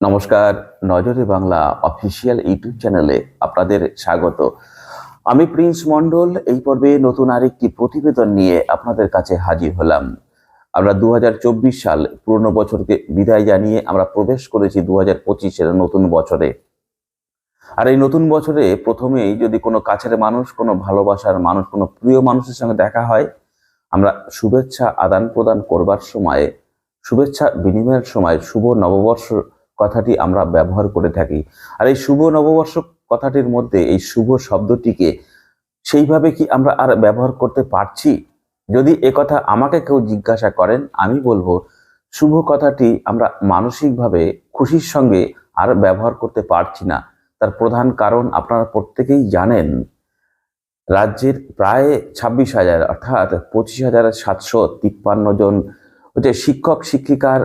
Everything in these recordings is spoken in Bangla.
নমস্কার, নজরে বাংলা অফিসিয়াল ইউটিউব চ্যানেলে আপনাদের স্বাগত। আমি প্রিন্স মন্ডল এই পর্বে নতুন আরেকটি প্রতিবেদন নিয়ে আপনাদের কাছে হাজির হলাম। আমরা দু হাজার চব্বিশ সাল পুরনো বছরকে বিদায় জানিয়ে আমরা প্রবেশ করেছি দু হাজার পঁচিশের নতুন বছরে। আর এই নতুন বছরে প্রথমেই যদি কোনো কাছের মানুষ, কোনো ভালোবাসার মানুষ, কোনো প্রিয় মানুষের সঙ্গে দেখা হয়, আমরা শুভেচ্ছা আদান প্রদান করবার সময়, শুভেচ্ছা বিনিময়ের সময়, শুভ নববর্ষ কথাটি আমরা ব্যবহার করে থাকি। আর এই শুভ নববর্ষ কথাটির মধ্যে এই শুভ শব্দটিকে সেইভাবে কি আমরা আর ব্যবহার করতে পারছি? যদি কথা আমাকে কেউ জিজ্ঞাসা করেন, আমি বলব, শুভ কথাটি আমরা মানসিকভাবে খুশির সঙ্গে আর ব্যবহার করতে পারছি না। তার প্রধান কারণ আপনারা প্রত্যেকেই জানেন, রাজ্যের প্রায় ছাব্বিশ হাজার, অর্থাৎ পঁচিশ হাজার সাতশো তিপ্পান্ন জন হচ্ছে শিক্ষক, শিক্ষিকার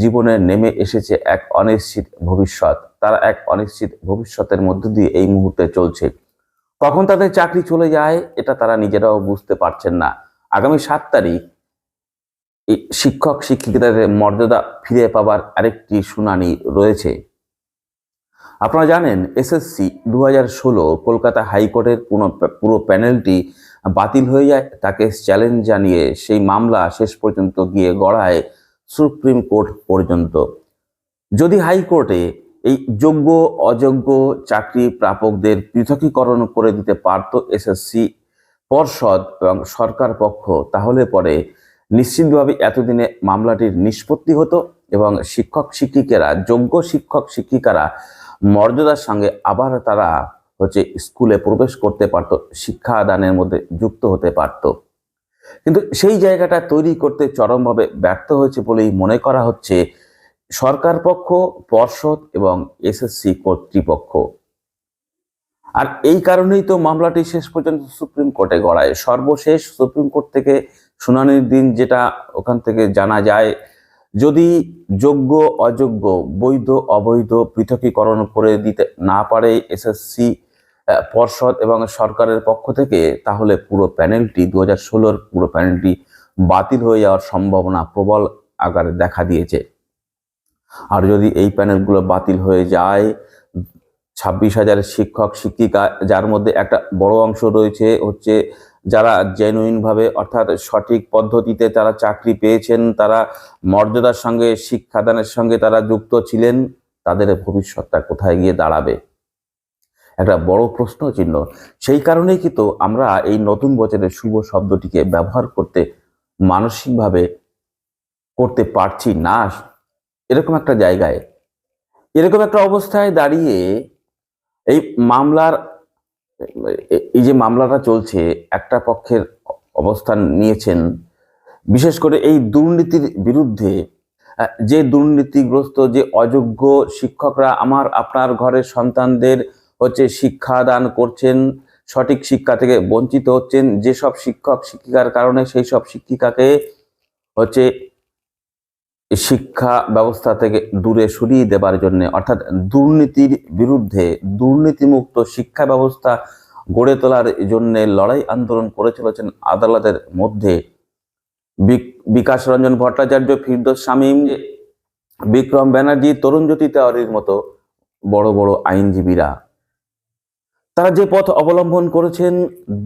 জীবনে নেমে এসেছে এক অনিশ্চিত ভবিষ্যৎ। তারা এক অনিশ্চিত ভবিষ্যতের মধ্য দিয়ে এই মুহূর্তে চলছে। কখন তাদের চাকরি চলে যায়, এটা তারা নিজেরাও বুঝতে পারছেন না। আগামী সাত তারিখ শিক্ষক শিক্ষিকাদের মর্যাদা ফিরে পাবার আরেকটি শুনানি রয়েছে। আপনারা জানেন, এসএসসি দু ষোলো কলকাতা হাইকোর্টের পুরো পুরো প্যানেলটি বাতিল হয়ে যায়। তাকে চ্যালেঞ্জ জানিয়ে সেই মামলা শেষ পর্যন্ত গিয়ে গড়ায় সুপ্রিম কোর্ট পর্যন্ত। যদি হাইকোর্টে এই যোগ্য, অযোগ্য চাকরি প্রাপকদের পৃথকীকরণ করে দিতে পারত এসএসসি পর্ষদ এবং সরকার পক্ষ, তাহলে পরে নিশ্চিতভাবে এতদিনে মামলাটির নিষ্পত্তি হতো এবং শিক্ষক শিক্ষিকারা, যোগ্য শিক্ষক শিক্ষিকারা মর্যাদার সঙ্গে আবার তারা হচ্ছে স্কুলে প্রবেশ করতে পারত শিক্ষাদানের মধ্যে যুক্ত হতে পারত। কিন্তু সেই জায়গাটা তৈরি করতে চরমভাবে ব্যর্থ হয়েছে বলেই মনে করা হচ্ছে সরকার পক্ষ, পর্ষদ এবং এসএসসি কর্তৃপক্ষ। আর এই কারণেই তো মামলাটি শেষ পর্যন্ত সুপ্রিম কোর্টে গড়ায়। সর্বশেষ সুপ্রিম কোর্ট থেকে শুনানির দিন যেটা ওখান থেকে জানা যায়, যদি যোগ্য, অযোগ্য, বৈধ, অবৈধ পৃথকীকরণ করে দিতে না পারে এসএসসি পর্ষদ এবং সরকারের পক্ষ থেকে তাহলে পুরো প্যানেলটি দু হাজার ষোলোর পুরো প্যানেলটি বাতিল হয়ে যাওয়ার সম্ভাবনা প্রবল আকারে দেখা দিয়েছে। আর যদি এই প্যানেলগুলো বাতিল হয়ে যায়, ছাব্বিশ হাজার শিক্ষক, শিক্ষিকা, যার মধ্যে একটা বড় অংশ রয়েছে, হচ্ছে যারা জেনুইনভাবে অর্থাৎ সঠিক পদ্ধতিতে তারা চাকরি পেয়েছেন, তারা মর্যাদার সঙ্গে, শিক্ষাদানের সঙ্গে তারা যুক্ত ছিলেন, তাদের ভবিষ্যৎটা কোথায় গিয়ে দাঁড়াবে? একটা বড় প্রশ্ন চিহ্ন সেই কারণেই কিন্তু আমরা এই নতুন বছরের শুভ শব্দটিকে ব্যবহার করতে মানসিকভাবে করতে পারছি না। এরকম একটা জায়গায়, এরকম একটা অবস্থায় দাঁড়িয়ে এই মামলার, এই যে মামলাটা চলছে, একটা পক্ষের অবস্থান নিয়েছেন, বিশেষ করে এই দুর্নীতির বিরুদ্ধে, যে দুর্নীতিগ্রস্ত, যে অযোগ্য শিক্ষকরা, আমার, আপনার ঘরের সন্তানদের হচ্ছে শিক্ষাদান করছেন, সঠিক শিক্ষা থেকে বঞ্চিত হচ্ছেন, যেসব শিক্ষক শিক্ষিকার কারণে সেই সব শিক্ষিকাকে হচ্ছে শিক্ষা ব্যবস্থা থেকে দূরে সরিয়ে দেবার জন্য, অর্থাৎ দুর্নীতির বিরুদ্ধে দুর্নীতিমুক্ত শিক্ষা ব্যবস্থা গড়ে তোলার জন্য লড়াই আন্দোলন করে চলেছেন আদালতের মধ্যে। বিক- বিকাশ রঞ্জন ভট্টাচার্য, ফিরদোস শামীম, বিক্রম ব্যানার্জি তরুণজ্যোতি তেওয়ারির মতো বড় বড় আইনজীবীরা। তারা যে পথ অবলম্বন করেছেন,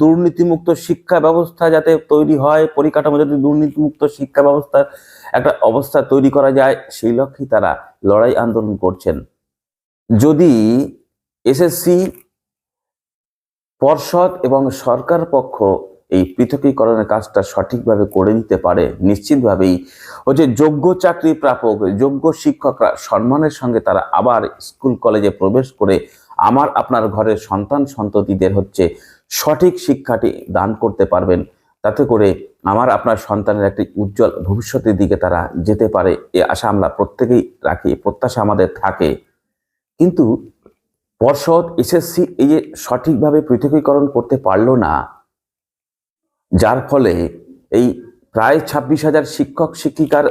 দুর্নীতিমুক্ত শিক্ষা ব্যবস্থা যাতে তৈরি হয়, পরিকাঠামো যাতে দুর্নীতিমুক্ত শিক্ষা ব্যবস্থার একটা অবস্থা তৈরি করা যায়, সেই লক্ষ্যে তারা লড়াই আন্দোলন করছেন। যদি এসএসসি, পর্ষদ এবং সরকার পক্ষ এই পৃথকীকরণের কাজটা সঠিকভাবে করে দিতে পারে, নিশ্চিতভাবেই হচ্ছে যোগ্য চাকরি প্রাপক, যোগ্য শিক্ষকরা সম্মানের সঙ্গে তারা আবার স্কুল কলেজে প্রবেশ করে আমার আপনার ঘরের সন্তান সন্ততিদের হচ্ছে সঠিক শিক্ষাটি দান করতে পারবেন। তাতে করে আমার আপনার সন্তানের একটি উজ্জ্বল ভবিষ্যতের দিকে তারা যেতে পারে, এ আশা আমরা প্রত্যেকেই রাখি, প্রত্যাশা আমাদের থাকে। কিন্তু পর্ষদ, এসএসসি এই যে সঠিকভাবে পৃথকীকরণ করতে পারল না, যার ফলে এই প্রায় ছাব্বিশ হাজার শিক্ষক, শিক্ষিকার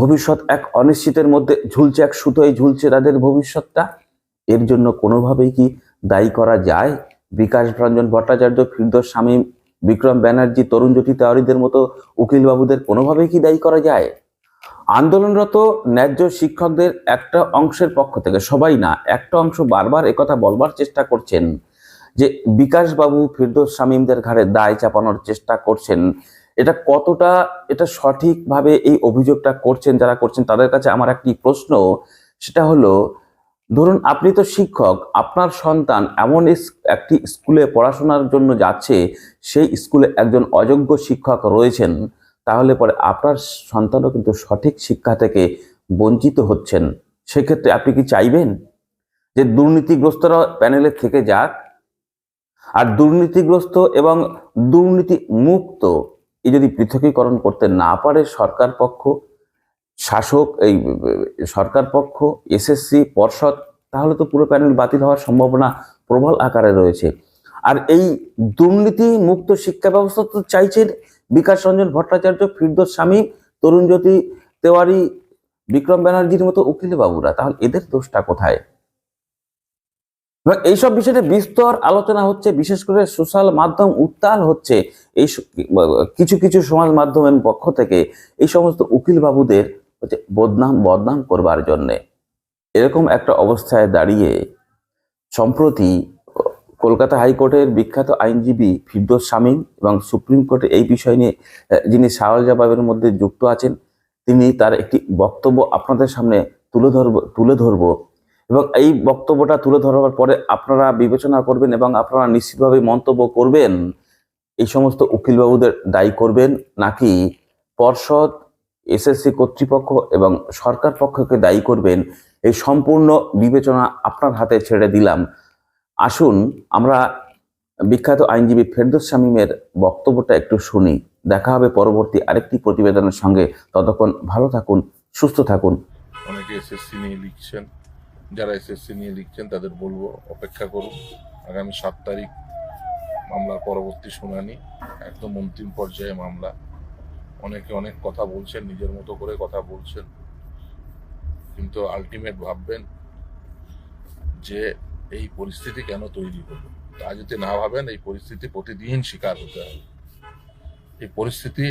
ভবিষ্যৎ এক অনিশ্চিতের মধ্যে ঝুলছে, এক সুতোয় ঝুলছে তাদের ভবিষ্যৎটা। এর জন্য কোনোভাবেই কি দায়ী করা যায়? বিকাশ রঞ্জন ভট্টাচার্য, ফিরদোস স্বামী, বিক্রম ব্যানার্জি, তরুণ জ্যোতি তেওয়ারিদের মতো উকিলবাবুদের কোনোভাবেই কি দায়ী করা যায়? আন্দোলনরত ন্যায্য শিক্ষকদের একটা অংশের পক্ষ থেকে, সবাই না, একটা অংশ বারবার একথা বলবার চেষ্টা করছেন যে বিকাশবাবু, ফিরদোস শামীমদের ঘাড়ে দায় চাপানোর চেষ্টা করছেন। এটা কতটা, এটা সঠিকভাবে এই অভিযোগটা করছেন, যারা করছেন, তাদের কাছে আমার একটি প্রশ্ন, সেটা হলো ধরুন, আপনি তো শিক্ষক, আপনার সন্তান এমন একটি স্কুলে পড়াশোনার জন্য যাচ্ছে, সেই স্কুলে একজন অযোগ্য শিক্ষক রয়েছেন, তাহলে পরে আপনার সন্তানও কিন্তু সঠিক শিক্ষা থেকে বঞ্চিত হচ্ছেন। সেক্ষেত্রে আপনি কি চাইবেন যে দুর্নীতিগ্রস্তরা প্যানেলে থেকে যাক? আর দুর্নীতিগ্রস্ত এবং দুর্নীতি মুক্ত এই যদি পৃথকীকরণ করতে না পারে সরকার পক্ষ শাসক, এই সরকার পক্ষ, এসএসসি, পর্ষদ, তাহলে তো পুরো প্যানেল বাতিল হওয়ার সম্ভাবনা প্রবল আকারে রয়েছে। আর এই দুর্নীতি মুক্ত শিক্ষা ব্যবস্থা তো চাইছেন বিকাশ রঞ্জন ভট্টাচার্য, ফিরদোস স্বামী তরুণজ্যোতি তেওয়ারি, বিক্রম ব্যানার্জির মতো বাবুরা তাহলে এদের দোষটা কোথায়? এইসব বিষয়ে বিস্তর আলোচনা হচ্ছে, বিশেষ করে সোশ্যাল মাধ্যম উত্তাল হচ্ছে, এই কিছু কিছু সমাজ মাধ্যমের পক্ষ থেকে। এই সমস্ত উকিল বাবুদের বদনাম বদনাম করবার জন্যে। এরকম একটা অবস্থায় দাঁড়িয়ে সম্প্রতি কলকাতা হাইকোর্টের বিখ্যাত আইনজীবী ফিরদোস শামীম এবং সুপ্রিম কোর্টে এই বিষয় নিয়ে যিনি সাওয়াল জবাবের মধ্যে যুক্ত আছেন, তিনি তার একটি বক্তব্য আপনাদের সামনে তুলে ধরব তুলে ধরব। এবং এই বক্তব্যটা তুলে ধরবার পরে আপনারা বিবেচনা করবেন এবং আপনারা নিশ্চিতভাবে মন্তব্য করবেন। এই সমস্ত উকিলবাবুদের দায়ী করবেন, নাকি পর্ষদ এসএসসি কর্তৃপক্ষ এবং সরকার পক্ষকে দায়ী করবেন, এই সম্পূর্ণ বিবেচনা আপনার হাতে ছেড়ে দিলাম। আসুন, আমরা বিখ্যাত আইনজীবী ফেরদৌস শামীমের বক্তব্যটা একটু শুনি। দেখা হবে পরবর্তী আরেকটি প্রতিবেদনের সঙ্গে। ততক্ষণ ভালো থাকুন, সুস্থ থাকুন। অনেকে এসএসসি নিয়ে লিখছেন। যারা এসএসসি নিয়ে লিখছেন, তাদের বলব অপেক্ষা করুন। আগামী সাত তারিখ মামলার পরবর্তী শুনানি, একদম অন্তিম পর্যায়ে মামলা। অনেকে অনেক কথা বলছেন, নিজের মতো করে কথা বলছেন। কিন্তু আলটিমেট ভাববেন যে এই পরিস্থিতি কেন তৈরি হলো? তা যদি না ভাবেন, এই পরিস্থিতি প্রতিদিন শিকার হতে হবে। এই পরিস্থিতি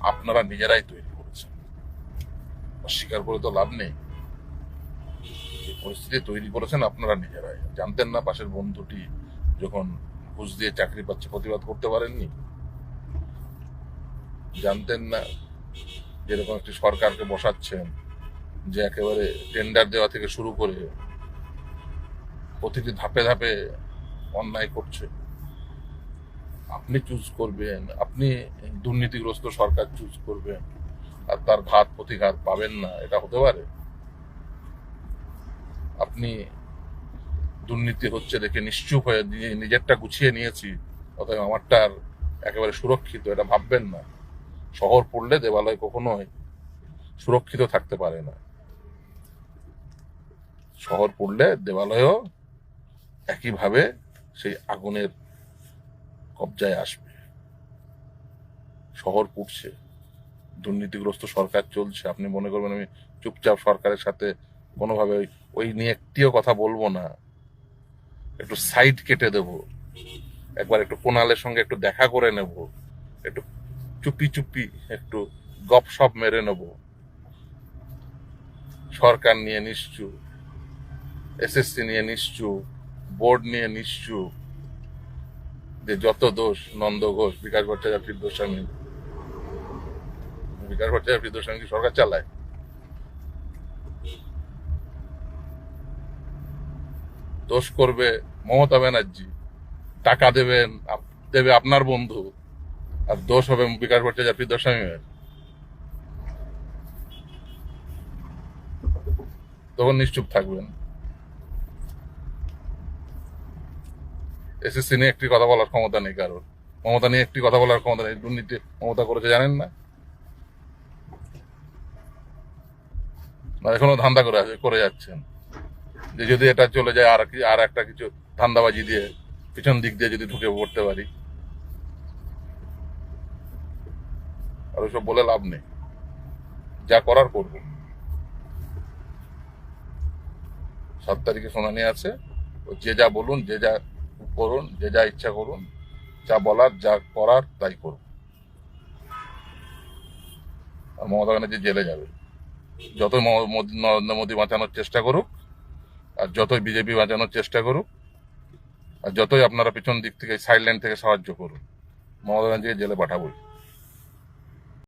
আপনারা নিজেরাই তৈরি করেছেন। অস্বীকার করে তো লাভ নেই। এই পরিস্থিতি তৈরি করেছেন আপনারা নিজেরাই। জানতেন না পাশের বন্ধুটি যখন ঘুষ দিয়ে চাকরি পাচ্ছে, প্রতিবাদ করতে পারেননি? জানতেন না যেরকম একটি সরকারকে বসাচ্ছেন যে একেবারে টেন্ডার দেওয়া থেকে শুরু করে প্রতিটি ধাপে ধাপে অন্যায় করছে। আপনি চুজ করবেন, আপনি দুর্নীতিগ্রস্ত সরকার চুজ করবেন আর তার ঘাত প্রতিঘাত পাবেন না, এটা হতে পারে। আপনি দুর্নীতি হচ্ছে দেখে নিশ্চুপ হয়ে নিজেরটা গুছিয়ে নিয়েছি, অতএব আমারটা একেবারে সুরক্ষিত, এটা ভাববেন না। শহর পড়লে দেবালয় কখনোই সুরক্ষিত থাকতে পারে না। শহর পড়লে দেবালয়ও একইভাবে সেই আগুনের কবজায় আসবে। শহর পুড়ছে, দুর্নীতিগ্রস্ত সরকার চলছে। আপনি মনে করবেন আমি চুপচাপ সরকারের সাথে কোনোভাবে ওই- নিয়ে একটিও কথা বলব না। একটু সাইড কেটে দেব, একবার একটু কোনালের সঙ্গে একটু দেখা করে নেব, একটু চুপি চুপি একটু গপসপ মেরে নেব। সরকার নিয়ে নিশ্চুপ এসএসসি নিয়ে নিশ্চুপ বোর্ড নিয়ে নিশ্চুপ যে যত দোষ, নন্দ ঘোষ, বিকাশ ভট্টাচার্য স্বামী বিকাশ ভট্টাচার্য কি সরকার চালায়? দোষ করবে মমতা ব্যানার্জি, টাকা দেবেন, দেবে আপনার বন্ধু। আর দোষ হবে বিকাশ ভট্টাচার্য ফিরদোস স্বামীর তখন নিশ্চুপ থাকবেন এসএসসি নিয়ে একটি কথা বলার ক্ষমতা নেই কারোর মমতা নিয়ে একটি কথা বলার ক্ষমতা নেই দুর্নীতি মমতা করেছে জানেন না না এখনও ধান্দা করে আছে করে যাচ্ছেন যে যদি এটা চলে যায় আর কি আর একটা কিছু ধান্দাবাজি দিয়ে পিছন দিক দিয়ে যদি ঢুকে পড়তে পারি আর ওসব বলে লাভ নেই। যা করার করব। সাত তারিখে শুনানি আছে। যে যা বলুন, যে যা করুন, যে যা ইচ্ছা করুন, যা বলার, যা করার তাই করুন। আর মমতা ব্যানার্জি জেলে যাবে। যতই নরেন্দ্র মোদী বাঁচানোর চেষ্টা করুক, আর যতই বিজেপি বাঁচানোর চেষ্টা করুক, আর যতই আপনারা পিছন দিক থেকে সাইডলাইন থেকে সাহায্য করুন, মমতা ব্যানার্জিকে জেলে পাঠাবই।